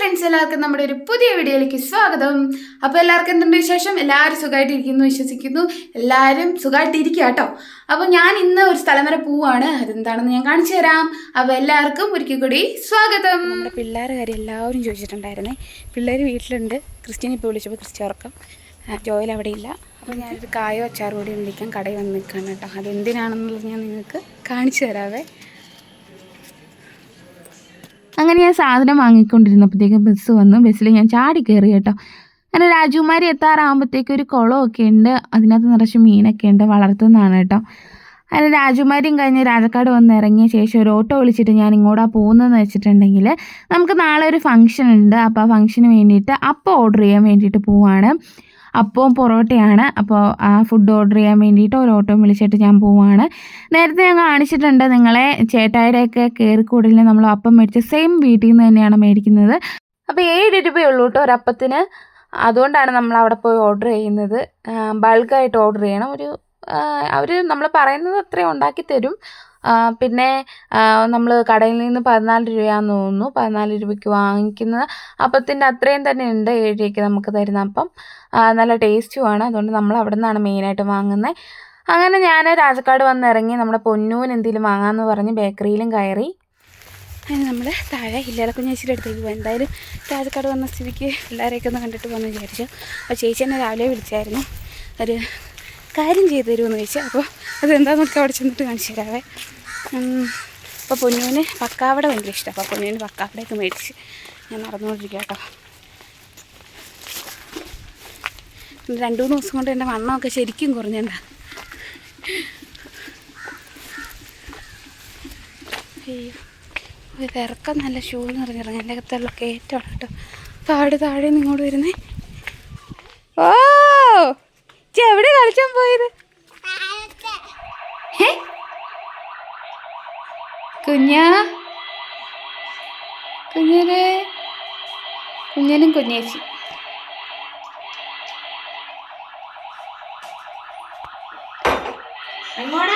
Friends എല്ലാവർക്കും നമ്മുടെ ഒരു പുതിയ വീഡിയോയിലേക്ക് സ്വാഗതം. അപ്പോൾ എല്ലാവർക്കും എന്തുണ്ട് വിശേഷം? എല്ലാവരും സുഖമായിട്ടിരിക്കുന്നു വിശ്വസിക്കുന്നു. എല്ലാവരും സുഖമായിട്ടിരിക്കുക കേട്ടോ അപ്പോൾ ഞാൻ ഇന്ന് ഒരു സ്ഥലം വരെ പോവാണ്. അതെന്താണെന്ന് ഞാൻ കാണിച്ചു തരാം. അപ്പോൾ എല്ലാവർക്കും ഒരിക്കൽ കൂടി സ്വാഗതം. നമ്മുടെ കാര്യം എല്ലാവരും ചോദിച്ചിട്ടുണ്ടായിരുന്നേ. പിള്ളേർ വീട്ടിലുണ്ട്. ക്രിസ്ത്യൻ ഇപ്പൊ വിളിച്ചപ്പോൾ ക്രിസ്ത്യ ഉറക്കം. ജോയിൽ അവിടെ ഇല്ല. അപ്പോൾ ഞാനൊരു കായോ അച്ചാർ കൂടി മേടിക്കാൻ കടയിൽ വന്ന് നിൽക്കാൻ കേട്ടോ. അതെന്തിനാണെന്നുള്ളത് ഞാൻ നിങ്ങൾക്ക് കാണിച്ചു തരാവേ. അങ്ങനെ ഞാൻ സാധനം വാങ്ങിക്കൊണ്ടിരുന്നപ്പോഴത്തേക്കും ബസ് വന്നു. ബസ്സിൽ ഞാൻ ചാടി കയറി കേട്ടോ. അങ്ങനെ രാജകുമാരി എത്താറാകുമ്പോഴത്തേക്കും ഒരു കുളമൊക്കെ ഉണ്ട്. അതിനകത്ത് നിറച്ച് മീനൊക്കെ ഉണ്ട്. വളർത്തുന്നതാണ് കേട്ടോ. അതിന് രാജകുമാരിയും കഴിഞ്ഞ് രാജക്കാട് വന്ന് ഇറങ്ങിയ ശേഷം ഒരു ഓട്ടോ വിളിച്ചിട്ട് ഞാൻ ഇങ്ങോട്ടാ പോകുന്നതെന്ന് വെച്ചിട്ടുണ്ടെങ്കിൽ നമുക്ക് നാളെ ഒരു ഫംഗ്ഷൻ ഉണ്ട്. അപ്പോൾ ആ ഫംഗ്ഷന് വേണ്ടിയിട്ട് അപ്പം ഓർഡർ ചെയ്യാൻ വേണ്ടിയിട്ട് പോവാണ്. അപ്പവും പൊറോട്ടയാണ്. അപ്പോൾ ആ ഫുഡ് ഓർഡർ ചെയ്യാൻ വേണ്ടിയിട്ട് ഒരു ഓട്ടോ വിളിച്ചിട്ട് ഞാൻ പോവുകയാണ് നേരത്തെ ഞാൻ കാണിച്ചിട്ടുണ്ട് നിങ്ങളെ ചേട്ടായിയുടെയൊക്കെ കയറിക്കൂടലിൽ നമ്മൾ അപ്പം മേടിച്ച സെയിം വീട്ടിൽ നിന്ന് തന്നെയാണ് മേടിക്കുന്നത്. അപ്പോൾ ഏഴ് രൂപയുള്ളൂ കേട്ടോ ഒരപ്പത്തിന്. അതുകൊണ്ടാണ് നമ്മൾ അവിടെ പോയി ഓർഡർ ചെയ്യുന്നത്. ബൾക്കായിട്ട് ഓർഡർ ചെയ്യണം. ഒരു അവർ നമ്മൾ പറയുന്നത് അത്രയും ഉണ്ടാക്കി തരും. പിന്നെ നമ്മൾ കടയിൽ നിന്ന് പതിനാല് രൂപയാണെന്ന് തോന്നുന്നു. പതിനാല് രൂപയ്ക്ക് വാങ്ങിക്കുന്ന അപ്പത്തിന്റെ അത്രയും തന്നെ ഉണ്ട്. ഏഴ് രൂപയ്ക്ക് നമുക്ക് തരുന്ന അപ്പം നല്ല ടേസ്റ്റുമാണ് അതുകൊണ്ട് നമ്മൾ അവിടെ നിന്നാണ് മെയിനായിട്ട് വാങ്ങുന്നത് അങ്ങനെ ഞാൻ രാജക്കാട് വന്ന് ഇറങ്ങി നമ്മുടെ പൊന്നൂന് എന്തെങ്കിലും വാങ്ങാമെന്ന് പറഞ്ഞ് ബേക്കറിയിലും കയറി. അങ്ങനെ നമ്മൾ താഴെ ഇല്ലറ കുഞ്ഞേച്ചിയുടെ അടുത്തേക്ക് പോയി. എന്തായാലും രാജക്കാട് വന്ന സ്ഥിതിക്ക് പിള്ളേരെയൊക്കെ ഒന്ന് കണ്ടിട്ട് പോകുമെന്ന് വിചാരിച്ചു. അപ്പോൾ ചേച്ചി എന്നെ രാവിലെ വിളിച്ചായിരുന്നു. ഒരു കാര്യം ചെയ്തു തരുമെന്ന് ചോദിച്ചാൽ അപ്പോൾ അതെന്താണെന്നൊക്കെ അവിടെ ചെന്നിട്ട് കാണിച്ചു തരാവേ. അപ്പോൾ പൊന്നുവിന് പക്കാവട ഭയങ്കര ഇഷ്ടമാണ് അപ്പോൾ പൊന്നുവിന് പക്കാവടയൊക്കെ മേടിച്ച് ഞാൻ നടന്നുകൊണ്ടിരിക്കുക കേട്ടോ. രണ്ടു മൂന്ന് ദിവസം കൊണ്ട് എന്റെ വണ്ണമൊക്കെ ശരിക്കും കുറഞ്ഞെന്താ. അയ്യോ നല്ല ഷൂ എന്ന് പറഞ്ഞിറങ്ങി എന്റെ അകത്തുള്ള കയറ്റമാണ് കേട്ടോ. താഴെ താഴെ നിന്ന് വരുന്നേ. ഓ! എവിടെ കളിച്ചാൻ പോയത്? കുഞ്ഞാ? കുഞ്ഞനെ? കുഞ്ഞനും കുഞ്ഞേച്ചി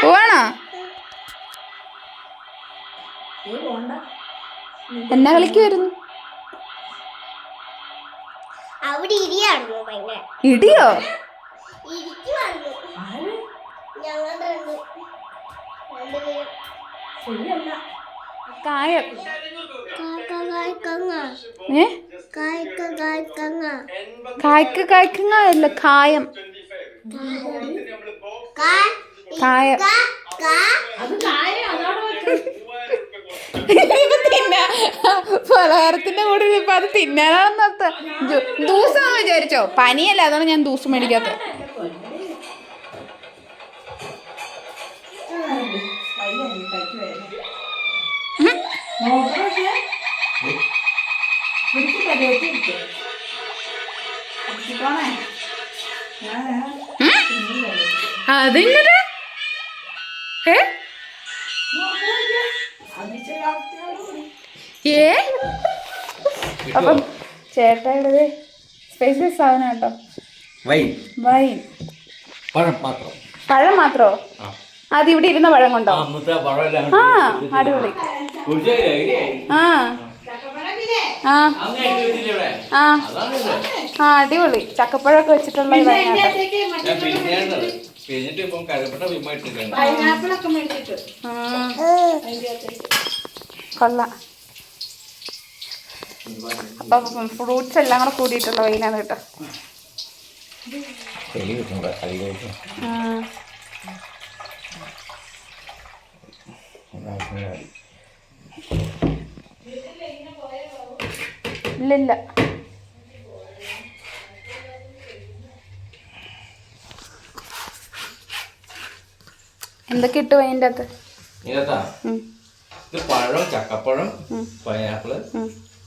പോവാണോ? എന്നാ കളിക്കുമായിരുന്നു ഇടിയോ? കായം. കാക്ക കായ്ക്കങ്ങ. ഏ? കായ്ക്ക കായ്ക്കങ്ങ. കായ്ക്ക് കായ്ക്കുന്ന അല്ല കായം. പലഹാരത്തിന്റെ കൂടെ ഇപ്പൊ അത് തിന്നാനാണെന്നർത്ഥം. ദൂസാന്ന് വിചാരിച്ചോ? പനിയല്ല അതാണ് ഞാൻ ദൂസം മേടിക്കാത്ത അതിങ്ങട് ഏ? ഏ? അപ്പം ചേട്ടായുടെ സ്പെഷ്യൽ സാധനം കേട്ടോ വൈൻ. വൈൻ. പഴം മാത്രം. പഴം മാത്രോ? ആ. അത് ഇവിടെ ഇരുന്ന പഴം കൊണ്ടോ? ആ അടിപൊളി? ആ. ആ. ആ. അതാണ് ആ അടിപൊളി. ചക്കപ്പഴമൊക്കെ വെച്ചിട്ടുള്ള. കൊള്ളാം. അപ്പം ഫ്രൂട്ട്സ് എല്ലാം കൂടെ കൂടിയിട്ടുള്ള വൈനാണ് കേട്ടോ. ആ. ഇല്ല ഇല്ല എന്തൊക്കെ ഇട്ടു അതിന്റെ അകത്ത്? പഴം ചക്കപ്പഴം. പൈനാപ്പിൾ.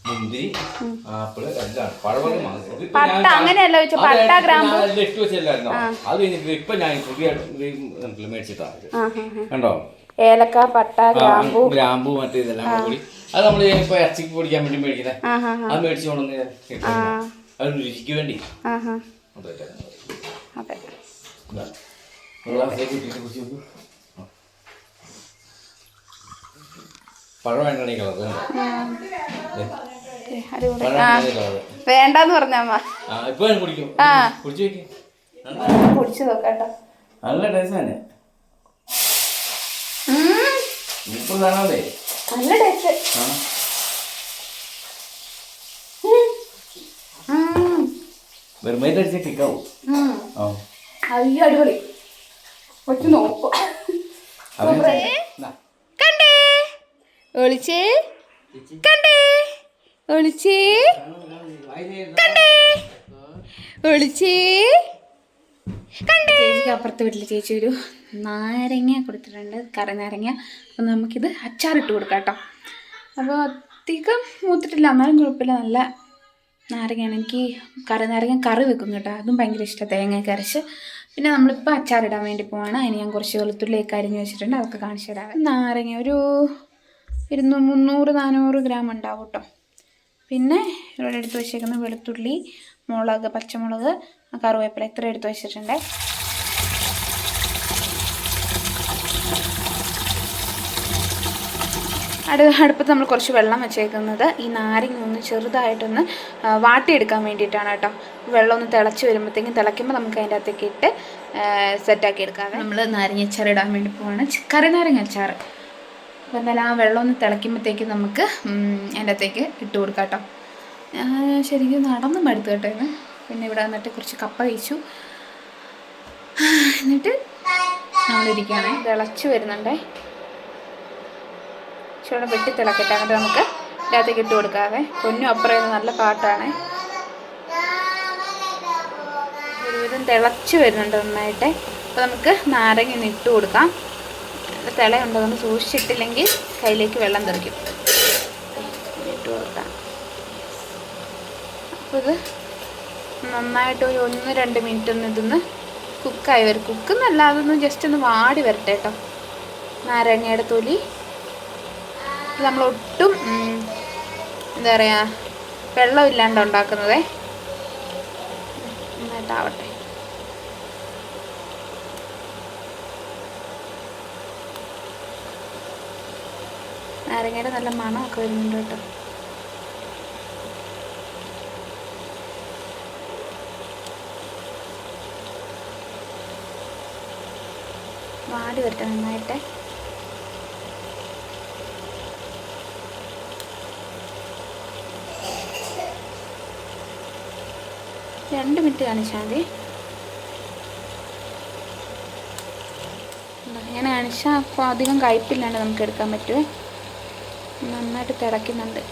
മുന്തിരി ആപ്പിൾ എല്ലാം പഴവർഗം പട്ട അങ്ങനെയല്ല വെച്ച പട്ട ഗ്രാമ്പു. ഇട്ട് വെച്ചില്ലായിരുന്നോ അത് കഴിഞ്ഞിട്ട് ഇപ്പൊ ഞാൻ പുതിയ മേടിച്ചിട്ടാണ് മേടിച്ചിട്ടാ. കണ്ടോ? ഏലക്ക പട്ട ഗ്രാമ്പു. ഗ്രാമ്പു മറ്റേ ഇതെല്ലാം കൂടി അത് നമ്മൾ ഇപ്പൊ ഇറച്ചിക്ക് പൊടിക്കാൻ വേണ്ടി മേടിക്കുന്നത് അത് മേടിച്ചു കൊണ്ടുവന്ന് അത് രുചിക്ക് വേണ്ടി. വേണ്ടെന്ന് പറഞ്ഞു അത്. വേണ്ടാന്ന് പറഞ്ഞമ്മ പൊടിച്ചു നോക്കാട്ടോ നല്ല ടേസ്റ്റ് തന്നെ. ഇപ്പൊ കാണാതെ നല്ല ടേസ്റ്റ്. വെറുതെ അടിച്ച കിക്കാവും. അയ്യോ അടിപൊളി. ഒറ്റ നോക്കും. കണ്ടേ? ഒളിച്ചേ? കണ്ടേ? ഒളിച്ചേ? കണ്ടേ? ഒളിച്ചേ? ചേച്ചിക്ക് അപ്പുറത്തെ വീട്ടിൽ ചേച്ചി ഒരു നാരങ്ങ കൊടുത്തിട്ടുണ്ട് കറി നാരങ്ങ. അപ്പം നമുക്കിത് അച്ചാറിട്ട് കൊടുക്കാം കേട്ടോ. അപ്പോൾ അധികം മൂത്തിട്ടില്ല എന്നാലും കുഴപ്പമില്ല. നല്ല നാരങ്ങയാണ്. എനിക്ക് കറി നാരങ്ങ കറി വെക്കും കേട്ടോ. അതും ഭയങ്കര ഇഷ്ടമാണ്. തേങ്ങയൊക്കെ അരച്ച് പിന്നെ നമ്മളിപ്പോൾ അച്ചാറിടാൻ വേണ്ടി പോവാണ്. അതിന് ഞാൻ കുറച്ച് വെളുത്തുള്ളിയൊക്കെ അരിഞ്ഞ് വെച്ചിട്ടുണ്ട്. അതൊക്കെ കാണിച്ചു തരാം. നാരങ്ങ ഒരു ഇരുന്നൂ മുന്നൂറ് നാനൂറ് ഗ്രാം ഉണ്ടാവും കേട്ടോ. പിന്നെ ഇവിടെ എടുത്ത് വെച്ചേക്കുന്ന വെളുത്തുള്ളി മുളക് പച്ചമുളക് കറിവേപ്പില ഇത്ര എടുത്ത് വെച്ചിട്ടുണ്ട്. അടു അടുപ്പത്ത് നമ്മൾ കുറച്ച് വെള്ളം വെച്ചേക്കുന്നത്. ഈ നാരങ്ങ ഒന്ന് ചെറുതായിട്ടൊന്ന് വാട്ടിയെടുക്കാൻ വേണ്ടിയിട്ടാണ് കേട്ടോ. വെള്ളം ഒന്ന് തിളച്ച് വരുമ്പോഴത്തേക്കും തിളയ്ക്കുമ്പോൾ നമുക്ക് അതിന്റെ അകത്തേക്ക് ഇട്ട് സെറ്റാക്കി എടുക്കാം. നമ്മൾ നാരങ്ങ അച്ചാർ ഇടാൻ വേണ്ടി പോവാണ്. കറി നാരങ്ങ അച്ചാർ. അപ്പോൾ എന്നാലും ആ വെള്ളം ഒന്ന് തിളയ്ക്കുമ്പോഴത്തേക്കും നമുക്ക് അതിന്റെ അകത്തേക്ക് ഇട്ട് കൊടുക്കാം കേട്ടോ. ശരിക്കും നടന്ന് മടുത്തു കേട്ടോ പിന്നെ ഇവിടെ വന്നിട്ട് കുറച്ച് കപ്പ കഴിച്ചു. എന്നിട്ട് നമ്മളിരിക്കുകയാണ്. തിളച്ച് വരുന്നുണ്ടേ. ഇച്ചിരി വെട്ടി തിളക്കട്ടെ. എന്നിട്ട് നമുക്ക് ഇതിനകത്തേക്ക് ഇട്ട് കൊടുക്കാവേ. പൊന്നും അപ്പുറം നല്ല പാട്ടാണ്. ഒരുവിധം തിളച്ച് വരുന്നുണ്ട് നന്നായിട്ട്. അപ്പോൾ നമുക്ക് നാരങ്ങ ഒന്ന് ഇട്ട് കൊടുക്കാം. തിളയുണ്ടോ. നമ്മൾ സൂക്ഷിച്ചിട്ടില്ലെങ്കിൽ കയ്യിലേക്ക് വെള്ളം തെറിക്കും. ഇട്ട് കൊടുക്കാം. അപ്പോൾ ഇത് നന്നായിട്ട് ഒരു ഒന്ന് രണ്ട് മിനിറ്റ് ഒന്ന് ഇതൊന്ന് കുക്കായി വരും. കുക്കെന്നല്ല അതൊന്ന് ജസ്റ്റ് ഒന്ന് വാടി വരട്ടെ കേട്ടോ. നാരങ്ങയുടെ തൊലി. നമ്മൾ ഒട്ടും എന്താ പറയുക വെള്ളമില്ലാണ്ട് ഉണ്ടാക്കുന്നതേ. നന്നായിട്ടാവട്ടെ. നാരങ്ങയുടെ നല്ല മണമൊക്കെ വരുന്നുണ്ട് കേട്ടോ. വാടി വരട്ടെ നന്നായിട്ട്. രണ്ട് മിനിറ്റ് കാണിച്ചാൽ മതി. ഞാൻ കാണിച്ചാൽ അപ്പോൾ അധികം കയ്പില്ലാണ്ട് നമുക്ക് എടുക്കാൻ പറ്റുമേ നന്നായിട്ട് തിളയ്ക്കുന്നുണ്ട്.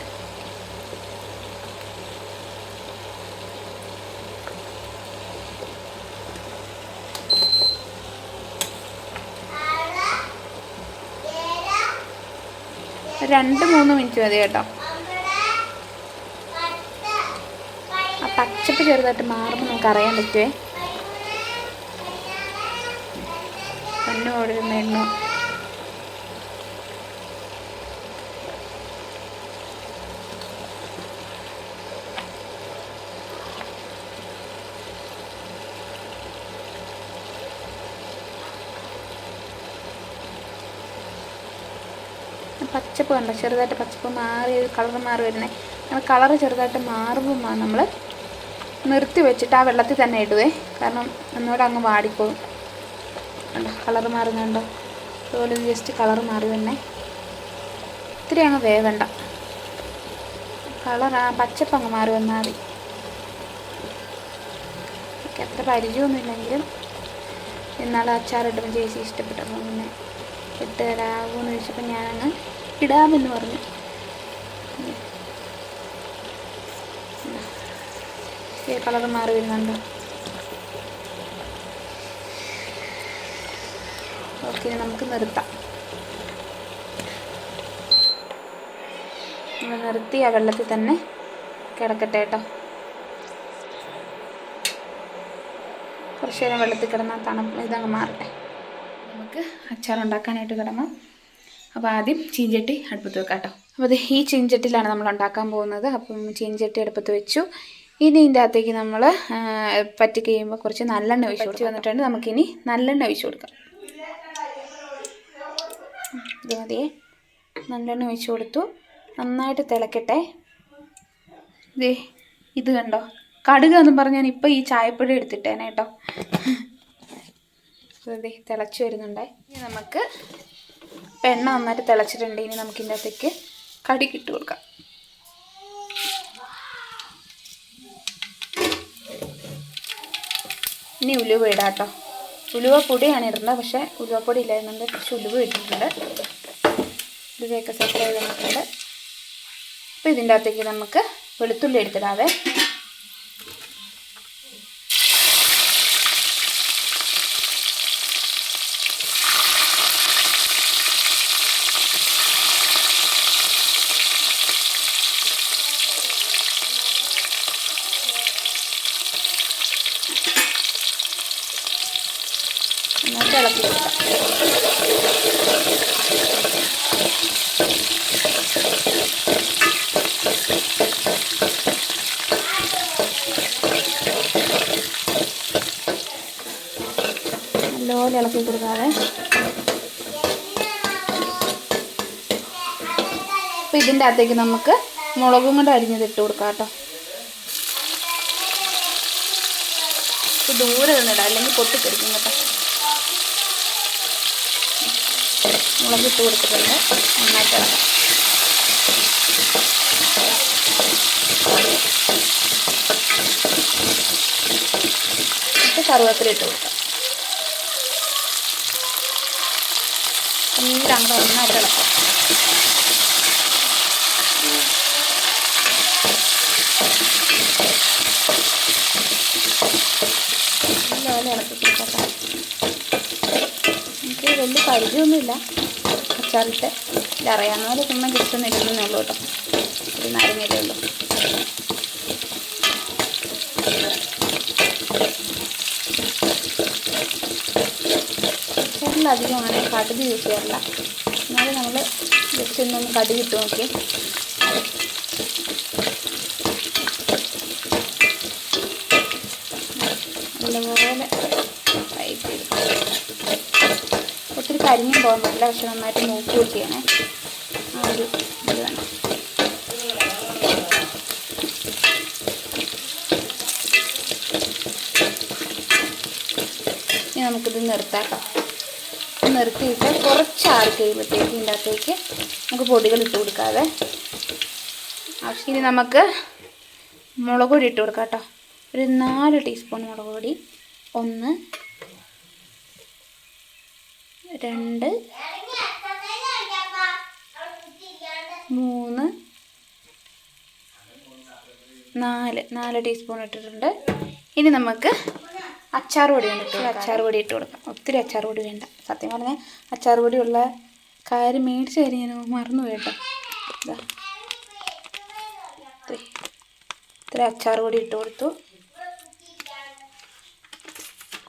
രണ്ട് മൂന്ന് മിനിറ്റ് മതി കേട്ടോ. പച്ചപ്പ് ചെറുതായിട്ട് മാറുമ്പോൾ നമുക്ക് അറിയാൻ പറ്റുമേ കണ്ണു ഓടുന്ന എണ്ണ. പച്ചപ്പ് കണ്ടോ? ചെറുതായിട്ട് പച്ചപ്പ് മാറി കളർ മാറി വരുന്നത് കളർ ചെറുതായിട്ട് മാറുമ്പോൾ നമ്മൾ നിർത്തി വെച്ചിട്ട് ആ വെള്ളത്തിൽ തന്നെ ഇടുവേ. കാരണം ഒന്നുകൂടെ അങ്ങ് വാടിപ്പോകും. കണ്ടോ? കളർ മാറുന്നുണ്ടോ അതുപോലെ ജസ്റ്റ് കളർ മാറി തന്നെ ഇത്തിരി അങ്ങ് വേവണ്ട. കളർ ആ പച്ചപ്പ് അങ്ങ് മാറി വന്നാൽ മതി. അത്ര പരിചയമൊന്നുമില്ലെങ്കിലും ഇന്നാൾ അച്ചാറിട്ടപ്പോൾ ചേച്ചി ഇഷ്ടപ്പെട്ടപ്പോൾ പിന്നെ ഇട്ട് തരാമോ എന്ന് ചോദിച്ചപ്പോൾ ഞാനങ്ങ് ഇടാമെന്ന് പറഞ്ഞു. കളർ മാറി വരുന്നുണ്ട്. ഓക്കെ നമുക്ക് നിർത്താം. നമ്മൾ നിർത്തി ആ വെള്ളത്തിൽ തന്നെ കിടക്കട്ടെ കേട്ടോ. കുറച്ച് നേരം വെള്ളത്തിൽ കിടന്നാൽ തണുപ്പ് ഇതങ്ങ് മാറട്ടെ. നമുക്ക് അച്ചാർ ഉണ്ടാക്കാനായിട്ട് തുടങ്ങാം അപ്പോൾ ആദ്യം ചീഞ്ചട്ടി അടുപ്പത്ത് വെക്കാം കേട്ടോ. അപ്പോൾ അത് ഈ ചീഞ്ചട്ടിയിലാണ് നമ്മൾ ഉണ്ടാക്കാൻ പോകുന്നത്. അപ്പം ചീഞ്ചട്ടി അടുപ്പത്ത് വെച്ചു. ഇനി ഇതിന്റെ അകത്തേക്ക് നമ്മൾ പറ്റി കഴിയുമ്പോൾ കുറച്ച് നല്ലെണ്ണ ഒഴിച്ച് കൊടുത്ത് വന്നിട്ടുണ്ട് നമുക്കിനി നല്ലെണ്ണ ഒഴിച്ച് കൊടുക്കാം. ഇത് മതിയേ. നല്ലെണ്ണ ഒഴിച്ച് കൊടുത്തു. നന്നായിട്ട് തിളക്കട്ടെ. ദേ ഇത് കണ്ടോ? കടുക് എന്ന് പറഞ്ഞ് ഞാൻ ഇപ്പം ഈ ചായപ്പൊടി എടുത്തിട്ടേനെ കേട്ടോ. ദേ തിളച്ച് വരുന്നുണ്ടേ. ഇനി നമുക്ക് എണ്ണ നന്നായിട്ട് തിളച്ചിട്ടുണ്ട്. ഇനി നമുക്കിന്റെ അകത്തേക്ക് കടുക് ഇട്ട് കൊടുക്കാം. ഇനി ഉലുവ ഇടാം കേട്ടോ ഉലുവ പൊടിയാണ് ഇടുന്നത് പക്ഷേ ഉലുവപ്പൊടി ഇല്ലായിരുന്നുണ്ട് കുറച്ച് ഉലുവ ഇട്ടിട്ടുണ്ട്. ഉലുവയൊക്കെ സെറ്റ് ചെയ്ത് വന്നിട്ടുണ്ട്. അപ്പോൾ ഇതിന്റെ അകത്തേക്ക് നമുക്ക് വെളുത്തുള്ളി എടുത്തിടാവേ നന്നായിട്ട് ഇളക്കി കൊടുക്കാം നല്ലപോലെ ഇളക്കി കൊടുക്കാതെ അപ്പോൾ ഇതിന്റെ അകത്തേക്ക് നമുക്ക് മുളകും കൊണ്ട് അരിഞ്ഞത് ഇട്ട് കൊടുക്കാം കേട്ടോ. ദൂരെ നിന്നിടാം അല്ലെങ്കിൽ പൊട്ടിത്തെറിക്കും കേട്ടോ. മുളക് ഇട്ട് കൊടുത്തിട്ടുണ്ട്. നന്നായിട്ട് ഇളക്കാം. കറുവേപ്പില ഇട്ട് കൊടുക്കാം. കൂടെ നന്നായിട്ട് ഇളക്കാം. നല്ലപോലെ ഇളക്കി കൊടുക്കാം എനിക്ക് വലിയ പരിചയമൊന്നുമില്ല. അച്ചാറിട്ട് ഇല്ല അറിയാവുന്ന ചുമ്മാ ജസ്റ്റ് ഒന്ന് ഉള്ളൂ കേട്ടോ. ഒരു നാരങ്ങയിലേ ഉള്ളൂ. അധികം അങ്ങനെ കടുക് യൂസ് ചെയ്യാറില്ല. എന്നാലും നമ്മൾ ജസ്റ്റ് ഒന്ന് കടുക് ഇട്ട് നോക്കി. നല്ലപോലെ ചെയ്ത് ഒത്തിരി കരിഞ്ഞും പോകാൻ പറ്റില്ല പക്ഷെ നന്നായിട്ട് മൂക്ക് കൂട്ടിയാണ് ആ ഒരു ഇത് വേണം. ഇനി നമുക്കിത് നിർത്താക്കാം നിർത്തിയിട്ട് കുറച്ച് ആറ് കഴിയുമ്പോഴത്തേക്ക് ഇതിന്റെ അകത്തേക്ക് നമുക്ക് പൊടികൾ ഇട്ട് കൊടുക്കാതെ ആവശ്യം ഇനി നമുക്ക് മുളക് പൊടി ഇട്ട് കൊടുക്കാം കേട്ടോ. ഒരു നാല് ടീസ്പൂൺ മുളക് പൊടി ഒന്ന് രണ്ട് മൂന്ന് നാല് നാല് ടീസ്പൂൺ ഇട്ടിട്ടുണ്ട്. ഇനി നമുക്ക് അച്ചാർ പൊടി ഇട്ട് അച്ചാർ പൊടി ഇട്ട് കൊടുക്കാം. ഒത്തിരി അച്ചാർ പൊടി വേണ്ട. സത്യം പറഞ്ഞാൽ അച്ചാർ ഉള്ള കാര്യം മേടിച്ച് കാര്യം ഞാൻ മറന്നു കേട്ടോ. ഇതാ ഇത്ര അച്ചാർ പൊടി ഇട്ട് കൊടുത്തു.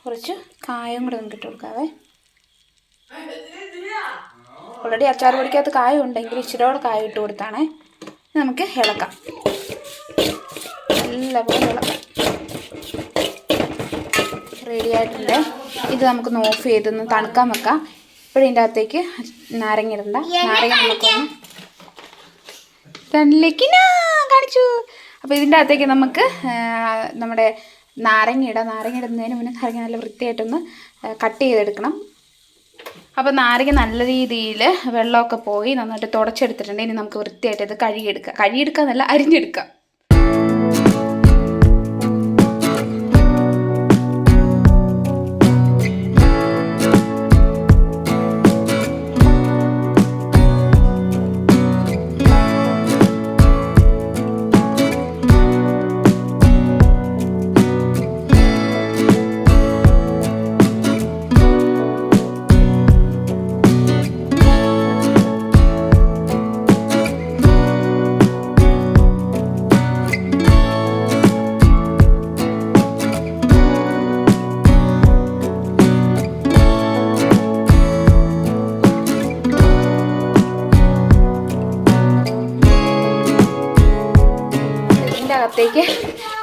കുറച്ച് കായം കൂടെ നമുക്ക് ഇട്ട് കൊടുക്കാവേ. ഓൾറെഡി അച്ചാർ പൊടിക്കകത്ത് കായം ഉണ്ടെങ്കിൽ ഇച്ചിരിയോടെ കായം ഇട്ട് കൊടുത്താണേ. നമുക്ക് ഇളക്കാം. നല്ലപോലെ ഇളക്കാം. റെഡി ആയിട്ടുണ്ട്. ഇത് നമുക്കൊന്ന് ഓഫ് ചെയ്തൊന്ന് തണുക്കാൻ വെക്കാം. ഇപ്പോഴും ഇതിന്റെ അകത്തേക്ക് നാരങ്ങ ഇടണ്ട നാരങ്ങ നമുക്കൊന്ന് കണ്ണിലേക്ക് കാണിച്ചു. അപ്പോൾ ഇതിന്റെ അകത്തേക്ക് നമുക്ക് നമ്മുടെ നാരങ്ങ ഇടാം നാരങ്ങ ഇടുന്നതിന് മുന്നേ നാരങ്ങ നല്ല വൃത്തിയായിട്ടൊന്ന് കട്ട് ചെയ്തെടുക്കണം. അപ്പോൾ നാരങ്ങ നല്ല രീതിയിൽ വെള്ളമൊക്കെ പോയി നന്നായിട്ട് തുടച്ചെടുത്തിട്ടുണ്ട്. ഇനി നമുക്ക് വൃത്തിയായിട്ട് ഇത് കഴുകിയെടുക്കാം. കഴുകിയെടുക്കുക എന്നല്ല അരിഞ്ഞെടുക്കാം.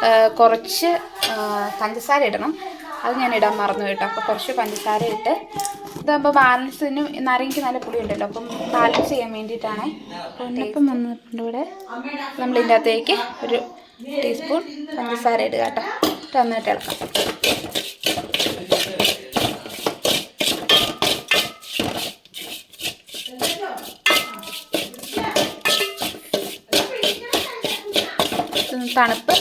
ആ, കുറച്ച് പഞ്ചസാര ഇടണം. അത് ഞാൻ ഇടാൻ മറന്നു കേട്ടോ. അപ്പോൾ കുറച്ച് പഞ്ചസാര ഇട്ട് ഇതാകുമ്പോൾ ബാലൻസിന് നാരങ്ങയ്ക്ക് നല്ല പുളി ഉണ്ടല്ലോ അപ്പം ബാലൻസ് ചെയ്യാൻ വേണ്ടിയിട്ടാണ്. അപ്പം വന്നിട്ടുണ്ട് ഇവിടെ നമ്മൾ ഇതിന്റെ അകത്തേക്ക് ഒരു ടീസ്പൂൺ പഞ്ചസാര ഇടുക കേട്ടോ. ടൊമാറ്റോ ഇളക്കാം. തണുപ്പ്.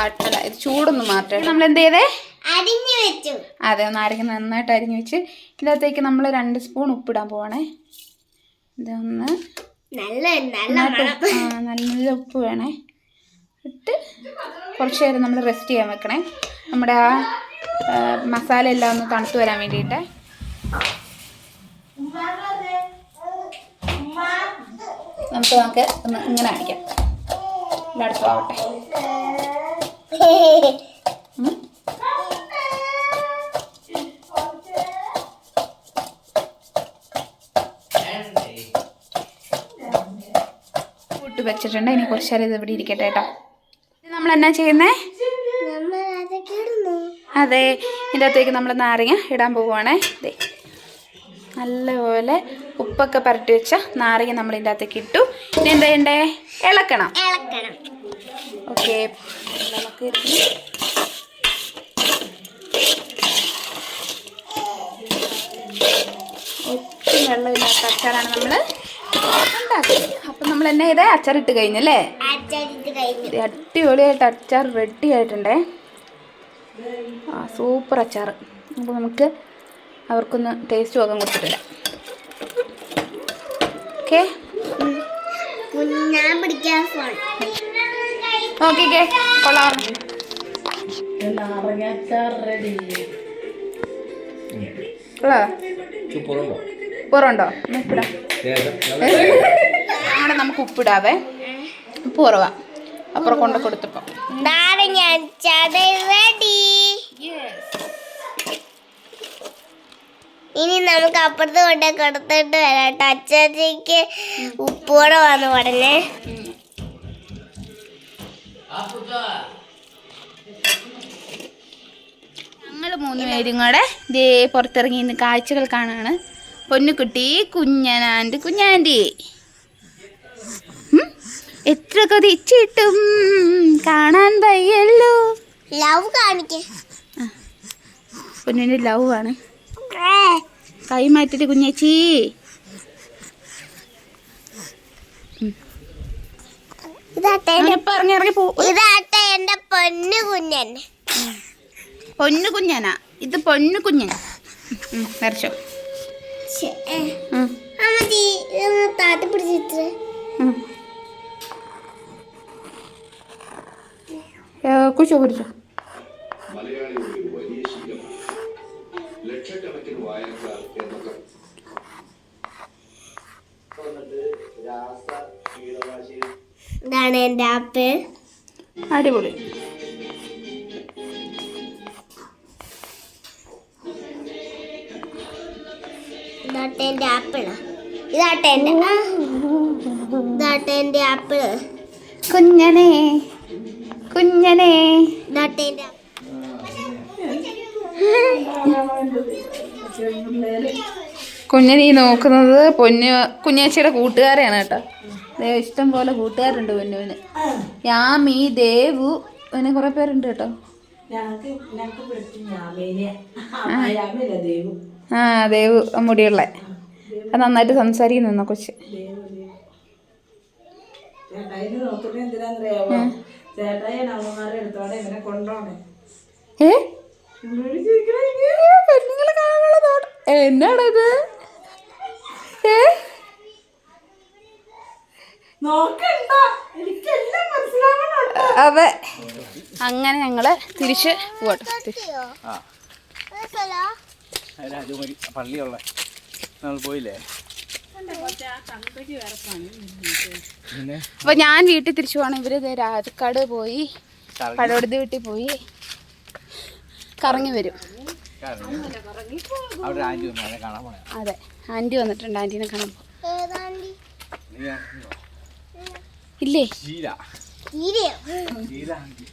അല്ല ഇത് ചൂടൊന്ന് മാറ്റേ നമ്മൾ എന്ത് ചെയ്തേ? അരിഞ്ഞു വെച്ചു. അതെ നാരങ്ങ നന്നായിട്ട് അരിഞ്ഞു വെച്ച് ഇതിനകത്തേക്ക് നമ്മൾ രണ്ട് സ്പൂൺ ഉപ്പിടാൻ പോവാണേ. ഇതൊന്ന് നല്ല നല്ല ഉപ്പ് ആ, നല്ല ഉപ്പ് വേണേ. ഇട്ട് കുറച്ച് നേരം നമ്മൾ റെസ്റ്റ് ചെയ്യാൻ വെക്കണേ. നമ്മുടെ ആ ആ, മസാല എല്ലാം ഒന്ന് തണുത്ത് വരാൻ വേണ്ടിയിട്ട്. നമുക്ക് നമുക്ക് ഒന്ന് ഇങ്ങനെ അടിക്കാം ഉം. കൂട്ട് വെച്ചിട്ടുണ്ട് ഇനി കുറച്ച് നേരം ഇത് ഇവിടെ ഇരിക്കട്ടെ കേട്ടോ. നമ്മൾ എന്നാ ചെയ്യുന്നേ? നമ്മൾ അതൊക്കെ ഇടുന്നു. അതെ ഇതിന്റെ അകത്തേക്ക് നമ്മൾ നാരങ്ങ ഇടാൻ പോവുകയാണേ. ദേ. നല്ലപോലെ ഉപ്പൊക്കെ പരട്ടി വെച്ച നാരങ്ങ നമ്മൾ ഇതിന്റെ അകത്തേക്ക് ഇട്ടു. ഇനി എന്താ ചെയ്യണ്ടേ? ഇളക്കണം. ഓക്കെ. നമുക്ക് ഇതിന് ഒട്ടും വെള്ളമില്ലാത്ത അച്ചാറാണ് നമ്മൾ ഉണ്ടാക്കുന്നത് അപ്പം നമ്മൾ എന്നാ ചെയ്തേ? അച്ചാറിട്ട് കഴിഞ്ഞല്ലേ? ഇത് അടിപൊളിയായിട്ട് അച്ചാർ റെഡി ആയിട്ടുണ്ടേ. ആ സൂപ്പർ അച്ചാർ. അപ്പോൾ നമുക്ക് അവർക്കൊന്ന് ടേസ്റ്റ് നോക്കാൻ കൊടുത്തിട്ടില്ല ഓക്കെ ഞാൻ പിടിക്കാൻ ഫോൺ നോക്കിക്കേ കൊള്ളാം അങ്ങനെ നമുക്ക് ഉപ്പിടാവേ ഉപ്പ് കുറവാ. അപ്പുറം കൊണ്ട് കൊടുത്തപ്പോ. നാരങ്ങ റെഡി ഇനി നമുക്ക് അപ്പുറത്ത് കൊണ്ട് കൊടുത്തിട്ട് വരാം കേട്ടോ അച്ചാച്ചയ്ക്ക് ഉപ്പോടെ വന്ന് ഉടനെ. ഞങ്ങൾ മൂന്ന് പേരും കൂടെ ദേ പുറത്തിറങ്ങി ഇന്ന് കാഴ്ചകൾ കാണാണ്. പൊന്നുകുട്ടി കുഞ്ഞനാന്റെ കുഞ്ഞാന്റെ. എത്ര കൊതിച്ചിട്ടും കാണാൻ വയ്യല്ലോ. ലവ് കാണിക്കേ. പൊന്നിന്റെ ലവ് ആണ്. കൈ മാറ്റിട്ട് കുഞ്ഞേച്ചി. ഇതാട്ടെ എന്റെ പൊന്നു കുഞ്ഞൻ. പൊന്നു കുഞ്ഞനാ. ഇത് പൊന്നു കുഞ്ഞൻ. വരച്ചോ. താത്തി പിടിച്ചിട്ട് കുടിച്ചോ എന്റെ ആപ്പ് അടിപൊളി. ഇതാട്ടെ എന്റെ ആപ്പിൾ. ഇതാട്ടെ എന്റെ ആ. ഇതാട്ടെ എന്റെ ആപ്പിൾ. കുഞ്ഞനെ കുഞ്ഞനെ. ഇതാട്ടെ കുഞ്ഞനെ നോക്കുന്നത് പൊന്നു കുഞ്ഞേച്ചിയുടെ കൂട്ടുകാരെയാണ് കേട്ടോ. ഇഷ്ടം പോലെ കൂട്ടുകാരുണ്ട് പൊന്നുവിന് യാമി ദേവു അങ്ങനെ കുറെ പേരുണ്ട് കേട്ടോ. ആ ദേവു? മുടിയുള്ള. അത് നന്നായിട്ട് സംസാരിക്കുന്നു കൊച്ച്. കാണാനുള്ള നോട്ടം എന്നാണത് ഏ? അതെ. അങ്ങനെ ഞങ്ങൾ തിരിച്ച് പോകട്ടെ രാജകുമാരി. പള്ളിയുള്ള നമ്മൾ പോയില്ലേ? അപ്പൊ ഞാൻ വീട്ടിൽ തിരിച്ചു പോകണം ഇവർ ദേ രാജക്കാട് പോയി. പഴവടുത്ത് വീട്ടിൽ പോയി. കറങ്ങി വരും. അതെ. ആന്റി വന്നിട്ടുണ്ട്. ആന്റീനെ കാണാൻ പോകും നീ? ഇല്ലേ ശീല തീരെയോ ശീല ആന്റി